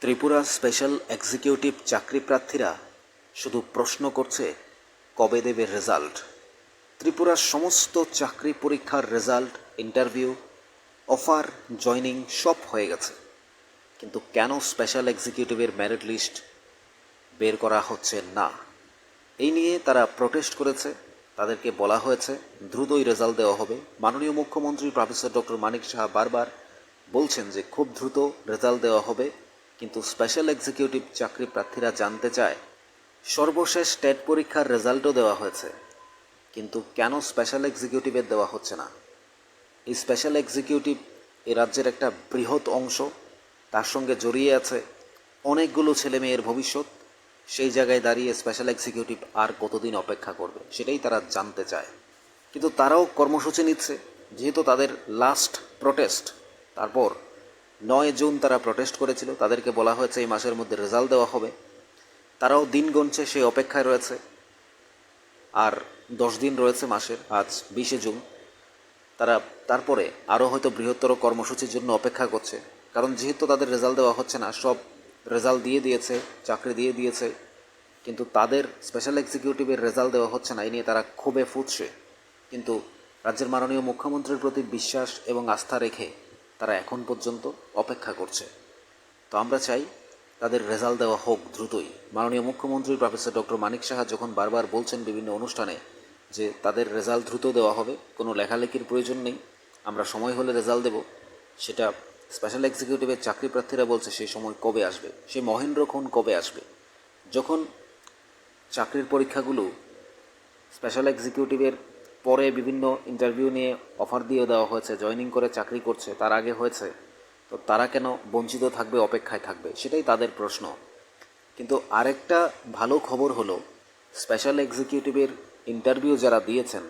Tripura special executive চাকরি প্রার্থীরা শুধু প্রশ্ন করছে, কবে দেবে রেজাল্ট? ত্রিপুরার সমস্ত চাকরি পরীক্ষার রেজাল্ট, ইন্টারভিউ, অফার, জয়নিং সব হয়ে গেছে। কিন্তু কেন স্পেশাল এক্সিকিউটিভের মেরিট লিস্ট বের করা হচ্ছে না? এই নিয়ে তারা প্রোটেস্ট করেছে। তাদেরকে বলা হয়েছে, দ্রুতই রেজাল্ট দেওয়া হবে। মাননীয় মুখ্যমন্ত্রী প্রফেসর ডক্টর মানিক সাহা বারবার বলছেন যে খুব দ্রুত রেজাল্ট দেওয়া হবে। কিন্তু স্পেশাল এক্সিকিউটিভ চাকরি প্রার্থীরা জানতে চায়, সর্বশেষ টেট পরীক্ষার রেজাল্টও দেওয়া হয়েছে। কিন্তু কেন স্পেশাল এক্সিকিউটিভের দেওয়া হচ্ছে না? এই স্পেশাল এক্সিকিউটিভ এ রাজ্যের একটা বৃহৎ অংশ, তার সঙ্গে জড়িয়ে আছে অনেকগুলো ছেলে মেয়ের ভবিষ্যৎ। সেই জায়গায় দাঁড়িয়ে স্পেশাল এক্সিকিউটিভ আর কতদিন অপেক্ষা করবে, সেটাই তারা জানতে চায়। কিন্তু তারাও কর্মসূচি নিচ্ছে, যেহেতু তাদের লাস্ট প্রোটেস্ট তারপর নয় জুন তারা প্রোটেস্ট করেছিল। তাদেরকে বলা হয়েছে, এই মাসের মধ্যে রেজাল্ট দেওয়া হবে। তারাও দিন গণছে সেই অপেক্ষায় রয়েছে। আর দশ দিন রয়েছে মাসের, আজ বিশে জুন। তারা তারপরে আরও হয়তো বৃহত্তর কর্মসূচির জন্য অপেক্ষা করছে। কারণ যেহেতু তাদের রেজাল্ট দেওয়া হচ্ছে না, সব রেজাল্ট দিয়ে দিয়েছে, চাকরি দিয়ে দিয়েছে, কিন্তু তাদের স্পেশাল এক্সিকিউটিভের রেজাল্ট দেওয়া হচ্ছে না, এই নিয়ে তারা ক্ষোভে ফুটছে কিন্তু রাজ্যের মাননীয় মুখ্যমন্ত্রীর প্রতি বিশ্বাস এবং আস্থা রেখে তারা এখন পর্যন্ত অপেক্ষা করছে। তো আমরা চাই তাদের রেজাল্ট দেওয়া হোক দ্রুতই। মাননীয় মুখ্যমন্ত্রী প্রফেসর ডক্টর মানিক সাহা যখন বারবার বলছেন বিভিন্ন অনুষ্ঠানে যে তাদের রেজাল্ট দ্রুত দেওয়া হবে, কোনো লেখালেখির প্রয়োজন নেই, আমরা সময় হলে রেজাল্ট দেব, সেটা স্পেশাল এক্সিকিউটিভের চাকরি প্রার্থীরা বলছে সেই সময় কবে আসবে, সেই মহেন্দ্রক্ষণ কবে আসবে। যখন চাকরির পরীক্ষাগুলো স্পেশাল এক্সিকিউটিভের পরে বিভিন্ন ইন্টারভিউ নিয়ে অফার দিয়ে দেওয়া হয়েছে জয়েনিং করে চাকরি করছে, তার আগে হয়েছে। তো তারা কেন বঞ্চিত থাকবে, অপেক্ষায় থাকবে, সেটাই তাদের প্রশ্ন। কিন্তু আরেকটা ভালো খবর হলো স্পেশাল এক্সিকিউটিভের ইন্টারভিউ যারা দিয়েছেন,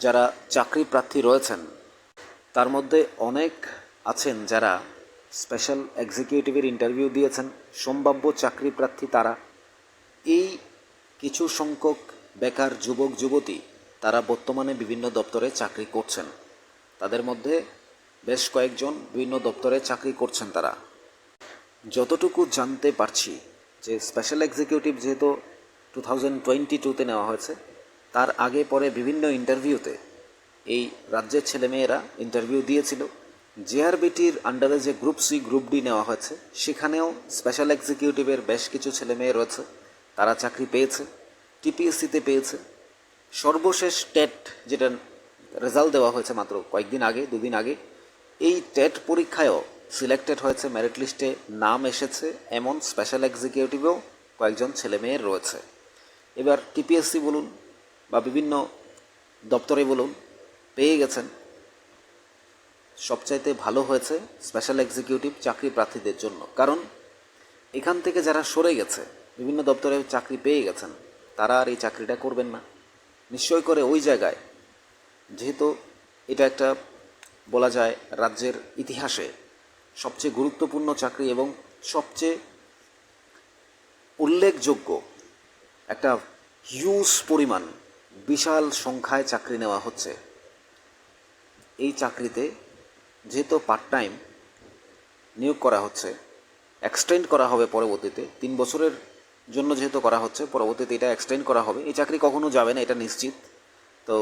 যারা চাকরি প্রার্থী রয়েছেন, তার মধ্যে অনেক আছেন যারা স্পেশাল এক্সিকিউটিভের ইন্টারভিউ দিয়েছেন, সম্ভাব্য চাকরি প্রার্থী তারা। এই কিছু সংখ্যক বেকার যুবক, যুবতী তারা বর্তমানে বিভিন্ন দপ্তরে চাকরি করছেন। তাদের মধ্যে বেশ কয়েকজন বিভিন্ন দপ্তরে চাকরি করছেন তারা। যতটুকু জানতে পারছি যে স্পেশাল এক্সিকিউটিভ যেহেতু টু থাউজেন্ড টোয়েন্টি টুতে নেওয়া হয়েছে, তার আগে পরে বিভিন্ন ইন্টারভিউতে এই রাজ্যের ছেলেমেয়েরা ইন্টারভিউ দিয়েছিল। জেআরবিটির আন্ডারে যে গ্রুপ সি গ্রুপ ডি নেওয়া হয়েছে, সেখানেও স্পেশাল এক্সিকিউটিভের বেশ কিছু ছেলেমেয়ে রয়েছে। তারা চাকরি পেয়েছে টিপিএসসিতে পেয়েছে। সর্বশেষ টেট যেটা রেজাল্ট দেওয়া হয়েছে মাত্র কয়েকদিন আগে, দুদিন আগে, এই টেট পরীক্ষায়ও সিলেক্টেড হয়েছে মেরিট লিস্টে নাম এসেছে এমন স্পেশাল এক্সিকিউটিভেও কয়েকজন ছেলেমেয়ের রয়েছে। এবার টিপিএসসি বলুন বা বিভিন্ন দপ্তরে বলুন, পেয়ে গেছেন। সবচাইতে ভালো হয়েছে স্পেশাল এক্সিকিউটিভ চাকরি প্রার্থীদের জন্য। কারণ এখান থেকে যারা সরে গেছে, বিভিন্ন দপ্তরে চাকরি পেয়ে গেছেন, তারা আর এই চাকরিটা করবেন না। নিশ্চয় করে ওই জায়গায়। যেহেতু এটা একটা, বলা যায়, রাজ্যের ইতিহাসে সবচেয়ে গুরুত্বপূর্ণ চাকরি এবং সবচেয়ে উল্লেখযোগ্য একটা হিউজ পরিমাণ, বিশাল সংখ্যায় চাকরি নেওয়া হচ্ছে। এই চাকরিতে যেহেতু পার্ট টাইম নিয়োগ করা হচ্ছে এক্সটেন্ড করা হবে পরবর্তীতে, তিন বছরের জন্য যেহেতু করা হচ্ছে, পরবর্তীতে এটা এক্সটেন্ড করা হবে। এই চাকরি কখনো যাবে না, এটা নিশ্চিত। তো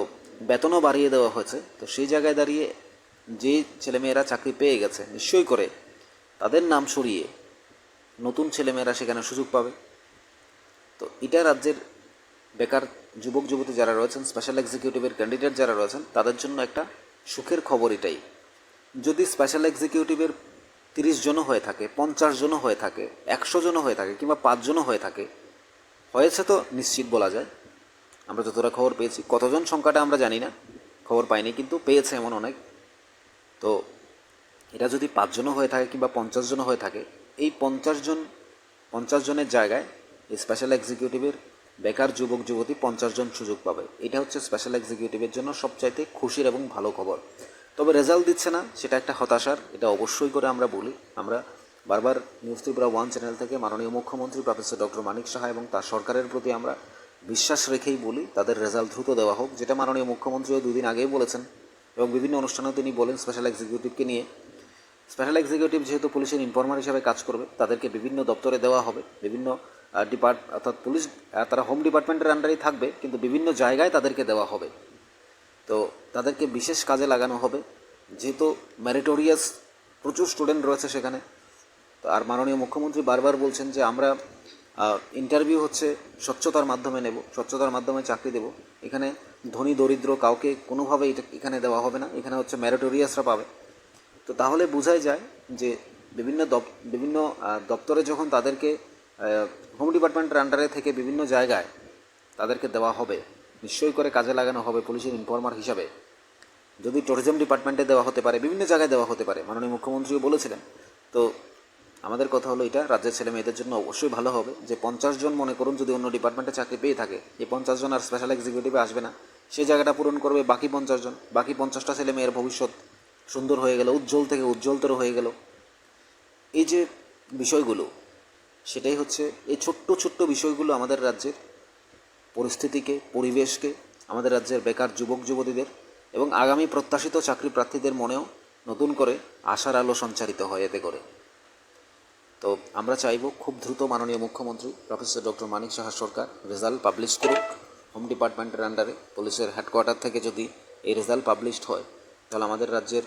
বেতনও বাড়িয়ে দেওয়া হয়েছে। তো সেই জায়গায় দাঁড়িয়ে যে ছেলেমেয়েরা চাকরি পেয়ে গেছে, নিশ্চয়ই করে তাদের নাম সরিয়ে নতুন ছেলেমেয়েরা সেখানে সুযোগ পাবে। তো এটা রাজ্যের বেকার যুবক, যুবতী যারা রয়েছেন স্পেশাল এক্সিকিউটিভের ক্যান্ডিডেট যারা রয়েছেন, তাদের জন্য একটা সুখের খবর এটাই। যদি স্পেশাল এক্সিকিউটিভের তিরিশ জনও হয়ে থাকে, পঞ্চাশ জনও হয়ে থাকে, একশো জনও হয়ে থাকে কিংবা পাঁচজনও হয়ে থাকে। হয়েছে তো নিশ্চিত বলা যায়। আমরা যতটা খবর পেয়েছি, কতজন সংখ্যাটা আমরা জানি না, খবর পাইনি কিন্তু পেয়েছে এমন অনেক। তো এটা যদি পাঁচজনও হয়ে থাকে কিংবা পঞ্চাশ জনও হয়ে থাকে, এই পঞ্চাশ জন, পঞ্চাশ জনের জায়গায় স্পেশাল এক্সিকিউটিভের বেকার যুবক, যুবতী পঞ্চাশ জন সুযোগ পাবে। এটা হচ্ছে স্পেশাল এক্সিকিউটিভের জন্য সবচাইতে খুশির এবং ভালো খবর। তবে রেজাল্ট দিচ্ছে না, সেটা একটা হতাশার, এটা অবশ্যই করে আমরা বলি। আমরা বারবার নিউজ ত্রিপুরা ওয়ান চ্যানেল থেকে মাননীয় মুখ্যমন্ত্রী প্রফেসর ডক্টর মানিক সাহা এবং তার সরকারের প্রতি আমরা বিশ্বাস রেখেই বলি, তাদের রেজাল্ট দ্রুত দেওয়া হোক, যেটা মাননীয় মুখ্যমন্ত্রীও দুদিন আগেই বলেছেন। এবং বিভিন্ন অনুষ্ঠানেও তিনি বলেন স্পেশাল এক্সিকিউটিভকে নিয়ে। স্পেশাল এক্সিকিউটিভ যেহেতু পুলিশের ইনফর্মার হিসাবে কাজ করবে, তাদেরকে বিভিন্ন দপ্তরে দেওয়া হবে। বিভিন্ন ডিপার্ট অর্থাৎ পুলিশ তারা হোম ডিপার্টমেন্টের আন্ডারেই থাকবে, কিন্তু বিভিন্ন জায়গায় তাদেরকে দেওয়া হবে। তো তাদেরকে বিশেষ কাজে লাগানো হবে। যেহেতু ম্যারিটোরিয়াস প্রচুর স্টুডেন্ট রয়েছে সেখানে। আর মাননীয় মুখ্যমন্ত্রী বারবার বলছেন যে আমরা ইন্টারভিউ হচ্ছে স্বচ্ছতার মাধ্যমে নেব, স্বচ্ছতার মাধ্যমে চাকরি দেব। এখানে ধনী, দরিদ্র কাউকে কোনোভাবে এটা এখানে দেওয়া হবে না। এখানে হচ্ছে ম্যারিটোরিয়াসরা পাবে। তো তাহলে বোঝাই যায় যে বিভিন্ন দপ- বিভিন্ন দপ্তরে যখন তাদেরকে হোম ডিপার্টমেন্টের আন্ডারে থেকে বিভিন্ন জায়গায় তাদেরকে দেওয়া হবে নিশ্চয়ই করে কাজে লাগানো হবে পুলিশের ইনফর্মার হিসাবে। যদি ট্যুরিজম ডিপার্টমেন্টে দেওয়া হতে পারে, বিভিন্ন জায়গায় দেওয়া হতে পারে, মাননীয় মুখ্যমন্ত্রীও বলেছিলেন। তো আমাদের কথা হলো এটা, রাজ্যের ছেলে মেয়েদের জন্য অবশ্যই ভালো হবে। যে পঞ্চাশ জন মনে করুন যদি অন্য ডিপার্টমেন্টে চাকরি পেয়ে থাকে এই পঞ্চাশ জন আর স্পেশাল এক্সিকিউটিভে আসবে না সেই জায়গাটা পূরণ করবে বাকি পঞ্চাশ জন। বাকি পঞ্চাশটা ছেলে মেয়ের ভবিষ্যৎ সুন্দর হয়ে গেল, উজ্জ্বল থেকে উজ্জ্বলতর হয়ে গেল। এই যে বিষয়গুলো, সেটাই হচ্ছে, এই ছোট্ট ছোট্ট বিষয়গুলো আমাদের রাজ্যের পরিস্থিতিকে, পরিবেশকে, আমাদের রাজ্যের বেকার যুবক, যুবতীদের এবং আগামী প্রত্যাশিত চাকরি প্রার্থীদের মনেও নতুন করে আশার আলো সঞ্চারিত হয় এতে করে। তো আমরা চাইব খুব দ্রুত মাননীয় মুখ্যমন্ত্রী, প্রফেসর ডক্টর মানিক সাহা সরকার রেজাল্ট পাবলিশ করুক। হোম ডিপার্টমেন্টের আন্ডারে পুলিশের হেডকোয়ার্টার থেকে যদি এই রেজাল্ট পাবলিশড হয়, তাহলে আমাদের রাজ্যের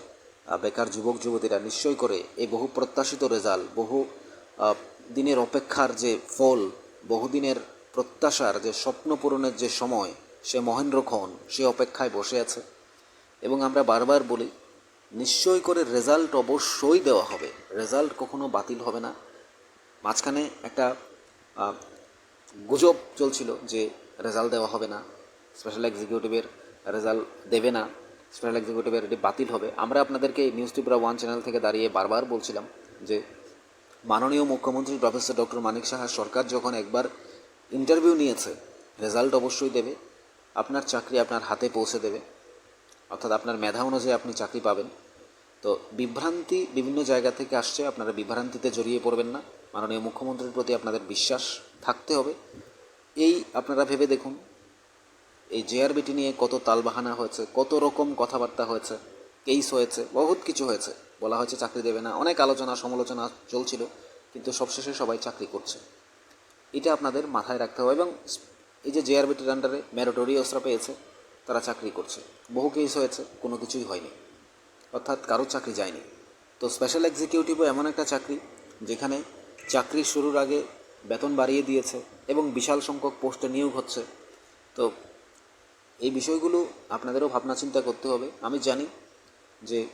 বেকার যুবক, যুবতীরা নিশ্চয় করে এই বহু প্রত্যাশিত রেজাল্ট, বহু দিনের অপেক্ষার যে ফল, বহুদিনের প্রত্যাশার যে স্বপ্ন পূরণের যে সময়, সে মহেন্দ্রক্ষণ সে অপেক্ষায় বসে আছে। এবং আমরা বারবার বলি, নিশ্চয় করে রেজাল্ট অবশ্যই দেওয়া হবে। রেজাল্ট কখনো বাতিল হবে না। মাঝখানে একটা গুজব চলছিল যে রেজাল্ট দেওয়া হবে না। স্পেশাল এক্সিকিউটিভের রেজাল্ট দেবে না। স্পেশাল এক্সিকিউটিভের এটি বাতিল হবে। আমরা আপনাদেরকে নিউজ ত্রিপুরা ওয়ান চ্যানেল থেকে দাঁড়িয়ে বারবার বলছিলাম যে, মাননীয় মুখ্যমন্ত্রী প্রফেসর ডক্টর মানিক সাহা সরকার যখন একবার ইন্টারভিউ নিয়েছে, রেজাল্ট অবশ্যই দেবে, আপনার চাকরি আপনার হাতে পৌঁছে দেবে, অর্থাৎ আপনার মেধা অনুযায়ী আপনি চাকরি পাবেন। তো বিভ্রান্তি বিভিন্ন জায়গা থেকে আসছে, আপনারা বিভ্রান্তিতে জড়িয়ে পড়বেন না, মাননীয় মুখ্যমন্ত্রীর প্রতি আপনাদের বিশ্বাস থাকতে হবে। এই আপনারা ভেবে দেখুন, এই জেআরবিটি নিয়ে কত তালবাহানা হয়েছে, কত রকম কথাবার্তা হয়েছে, কেস হয়েছে, বহুত কিছু হয়েছে। বলা হয়েছে চাকরি দেবে না, অনেক আলোচনা সমালোচনা চলছিল, কিন্তু সবশেষে সবাই চাকরি করছে। এটা আপনাদের মাথায় রাখতে হবে এবং এই যে জেআরবিটির আন্ডারে ম্যারিটোরিয়াসরা পেয়েছে, তারা চাকরি করছে। বহু কেস হয়েছে, কোনো কিছুই হয়নি। অর্থাৎ কারও চাকরি যায়নি। তো স্পেশাল এক্সিকিউটিভও এমন একটা চাকরি, যেখানে চাকরি শুরুর আগে বেতন বাড়িয়ে দিয়েছে এবং বিশাল সংখ্যক পোস্টে নিয়োগ হচ্ছে। তো এই বিষয়গুলো আপনাদেরও ভাবনা চিন্তা করতে হবে। আমি জানি যে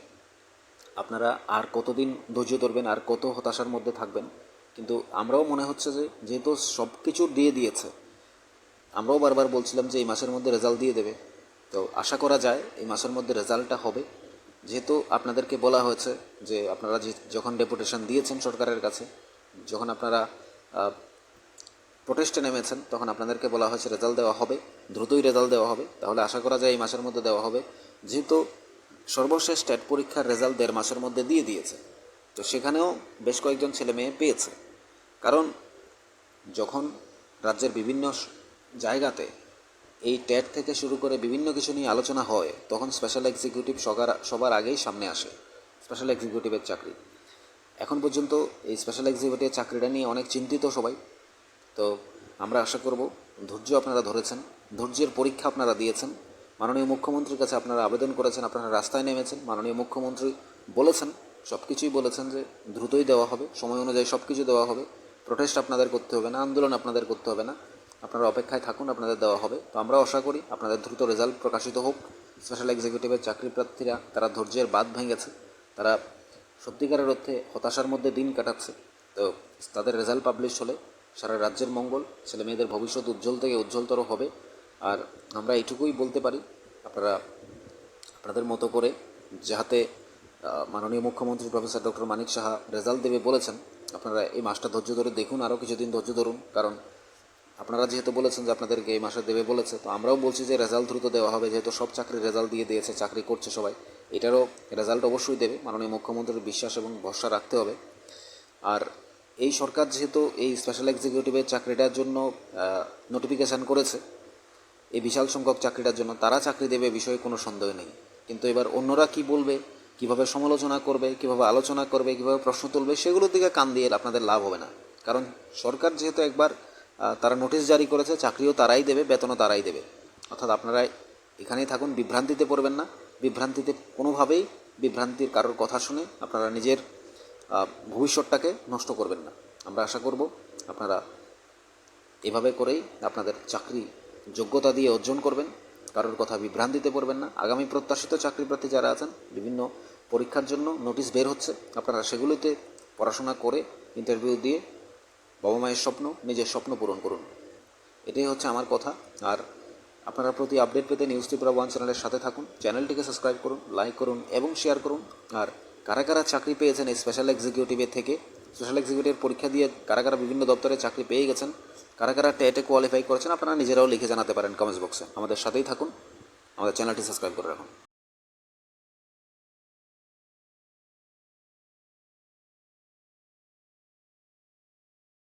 আপনারা আর কতদিন ধৈর্য ধরবেন, আর কত হতাশার মধ্যে থাকবেন। কিন্তু আমরাও মনে হচ্ছে যে, যেহেতু সব কিছু দিয়ে দিয়েছে, আমরাও বারবার বলছিলাম যে এই মাসের মধ্যে রেজাল্ট দিয়ে দেবে। তো আশা করা যায় এই মাসের মধ্যে রেজাল্টটা হবে। যেহেতু আপনাদেরকে বলা হয়েছে যে, আপনারা যে, যখন ডেপুটেশন দিয়েছেন সরকারের কাছে, যখন আপনারা প্রোটেস্টে নেমেছেন, তখন আপনাদেরকে বলা হয়েছে রেজাল্ট দেওয়া হবে, দ্রুতই রেজাল্ট দেওয়া হবে। তাহলে আশা করা যায় এই মাসের মধ্যে দেওয়া হবে। যেহেতু সর্বশেষ টেট পরীক্ষার রেজাল্ট দেড় মাসের মধ্যে দিয়ে দিয়েছে তো সেখানেও বেশ কয়েকজন ছেলে মেয়ে পেয়েছে। কারণ যখন রাজ্যের বিভিন্ন জায়গাতে এই টেট থেকে শুরু করে বিভিন্ন কিছু নিয়ে আলোচনা হয়, তখন স্পেশাল এক্সিকিউটিভ সবার সবার আগেই সামনে আসে স্পেশাল এক্সিকিউটিভের চাকরি। এখন পর্যন্ত এই স্পেশাল এক্সিকিউটিভের চাকরিটা নিয়ে অনেক চিন্তিত সবাই। তো আমরা আশা করব ধৈর্য আপনারা ধরেছেন, ধৈর্যের পরীক্ষা আপনারা দিয়েছেন। মাননীয় মুখ্যমন্ত্রীর কাছে আপনারা আবেদন করেছেন, আপনারা রাস্তায় নেমেছেন। মাননীয় মুখ্যমন্ত্রী বলেছেন সব কিছুই বলেছেন যে দ্রুতই দেওয়া হবে, সময় অনুযায়ী সব কিছু দেওয়া হবে। প্রোটেস্ট আপনাদের করতে হবে না, আন্দোলন আপনাদের করতে হবে না। আপনারা অপেক্ষায় থাকুন, আপনাদের দেওয়া হবে। তো আমরা আশা করি আপনাদের দ্রুত রেজাল্ট প্রকাশিত হোক। স্পেশাল এক্সিকিউটিভের চাকরি প্রার্থীরা, তারা ধৈর্যের বাদ ভেঙেছে। তারা সত্যিকারের অর্থে হতাশার মধ্যে দিন কাটাচ্ছে। তো তাদের রেজাল্ট পাবলিশ হলে সারা রাজ্যের মঙ্গল, ছেলে মেয়েদের ভবিষ্যৎ উজ্জ্বল থেকে উজ্জ্বলতর হবে। আর আমরা এইটুকুই বলতে পারি, আপনারা, আপনাদের মতো করে যাতে মাননীয় মুখ্যমন্ত্রী professor doctor Manik Saha result দেবে বলেছেন। আপনারা এই মাসটা ধৈর্য ধরে দেখুন, আরও কিছুদিন ধৈর্য ধরুন, কারণ আপনারা যেহেতু বলেছেন যে আপনাদেরকে এই মাসে দেবে বলেছে, তো আমরাও বলছি যে রেজাল্ট দ্রুত দেওয়া হবে, যেহেতু সব চাকরির রেজাল্ট দিয়ে দিয়েছে, চাকরি করছে সবাই, এটারও রেজাল্ট অবশ্যই দেবে। মাননীয় মুখ্যমন্ত্রীর বিশ্বাস এবং ভরসা রাখতে হবে। আর এই সরকার যেহেতু এই স্পেশাল এক্সিকিউটিভের চাকরিটার জন্য নোটিফিকেশান করেছে, এই বিশাল সংখ্যক চাকরিটার জন্য, তারা চাকরি দেবে বিষয়ে কোনো সন্দেহ নেই। কিন্তু এবার অন্যরা কি বলবে কীভাবে সমালোচনা করবে, কীভাবে আলোচনা করবে, কীভাবে প্রশ্ন তুলবে, সেগুলোর দিকে কান দিয়ে আপনাদের লাভ হবে না। কারণ সরকার যেহেতু একবার তারা নোটিশ জারি করেছে, চাকরিও তারাই দেবে, বেতনও তারাই দেবে। অর্থাৎ আপনারা এখানেই থাকুন, বিভ্রান্তিতে পড়বেন না। বিভ্রান্তিতে কোনোভাবেই বিভ্রান্তির কারোর কথা শুনে আপনারা নিজের ভবিষ্যৎটাকে নষ্ট করবেন না। আমরা আশা করব আপনারা এভাবে করেই আপনাদের চাকরি যোগ্যতা দিয়ে অর্জন করবেন। কারোর কথা বিভ্রান্তিতে পড়বেন না। আগামী প্রত্যাশিত চাকরি প্রার্থী যারা আছেন, বিভিন্ন পরীক্ষার জন্য নোটিশ বের হচ্ছে। আপনারা সেগুলিতে পড়াশোনা করে ইন্টারভিউ দিয়ে বাবা মায়ের স্বপ্ন, নিজের স্বপ্ন পূরণ করুন। এটাই হচ্ছে আমার কথা। আর আপনারা প্রতি আপডেট পেতে নিউজ ত্রিপুরা ওয়ান চ্যানেলের সাথে থাকুন। চ্যানেলটিকে সাবস্ক্রাইব করুন লাইক করুন এবং শেয়ার করুন। আর কারা কারা চাকরি পেয়েছেন এই স্পেশাল এক্সিকিউটিভের থেকে স্পেশাল এক্সিকিউটিভ পরীক্ষা দিয়ে কারা কারা বিভিন্ন দপ্তরে চাকরি পেয়ে গেছেন, কারা কারা টেটে কোয়ালিফাই করেছেন, আপনারা নিজেরাও লিখে জানাতে পারেন কমেন্টস বক্সে আমাদের সাথেই থাকুন, আমাদের চ্যানেলটি সাবস্ক্রাইব করে রাখুন।